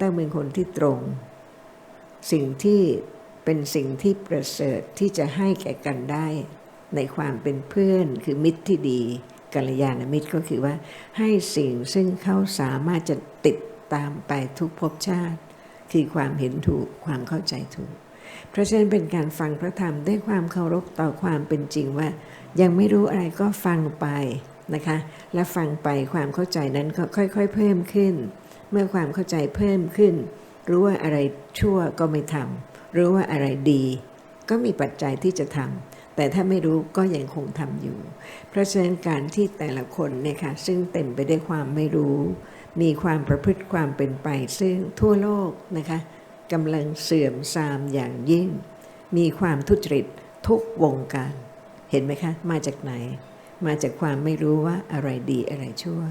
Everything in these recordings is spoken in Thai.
ต้องเป็นคนที่ตรง สิ่งที่เป็นสิ่งที่ประเสริฐที่จะให้แก่กันได้ ในความเป็นเพื่อนคือมิตรที่ดีกัลยาณมิตรก็คือว่า ให้สิ่งซึ่งเขาสามารถจะติดตามไปทุกภพชาติ คือความเห็นถูกความเข้าใจถูก เพราะฉะนั้นเป็นการฟังพระธรรมด้วยความเคารพต่อความเป็นจริงว่า ยังไม่รู้อะไรก็ฟังไป นะคะ และฟังไปความเข้าใจนั้นก็ค่อยๆเพิ่มขึ้น เมื่อความเข้าใจเพิ่มขึ้น รู้ว่าอะไรชั่วก็ไม่ทำรู้ว่าอะไรดี ก็มีปัจจัยที่จะทำแต่ถ้าไม่รู้ก็ยังคงทำอยู่ เพราะฉะนั้นการที่แต่ละคนเนี่ยค่ะซึ่งเต็มไปด้วยความไม่รู้ มีความประพฤติความเป็นไปซึ่งทั่วโลกนะคะกำลังเสื่อมทรามอย่างยิ่ง มีความทุจริตทุกวงการ เห็นไหมคะ มาจากไหน มาจากความไม่รู้ว่าอะไรดีอะไรชั่ว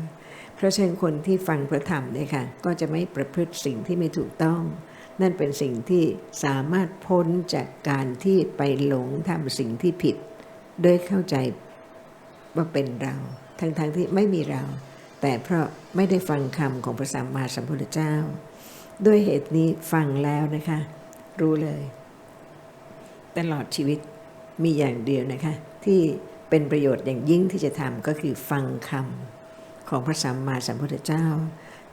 เพราะฉะนั้นคนที่ฟังพระธรรมเนี่ยค่ะก็จะไม่ประพฤติสิ่งที่ไม่ถูกต้อง นั่นเป็นสิ่งที่สามารถพ้นจากการที่ไปหลงทำสิ่งที่ผิด โดยเข้าใจว่าเป็นเราทั้งๆทที่ไม่มีเรา แต่เพราะไม่ได้ฟังคำของพระสัมมาสัมพุทธเจ้า ด้วยเหตุนี้ฟังแล้วนะคะ รู้เลย ตลอดชีวิตมีอย่างเดียวนะคะ ที่ เป็นประโยชน์อย่างยิ่งที่จะทำก็คือฟังคำของพระสัมมาสัมพุทธเจ้า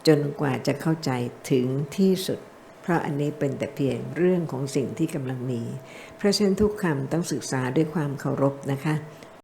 จนกว่าจะเข้าใจถึงที่สุด เพราะอันนี้เป็นแต่เพียงเรื่องของสิ่งที่กำลังมี เพราะฉะนั้นทุกคำต้องศึกษาด้วยความเคารพนะคะ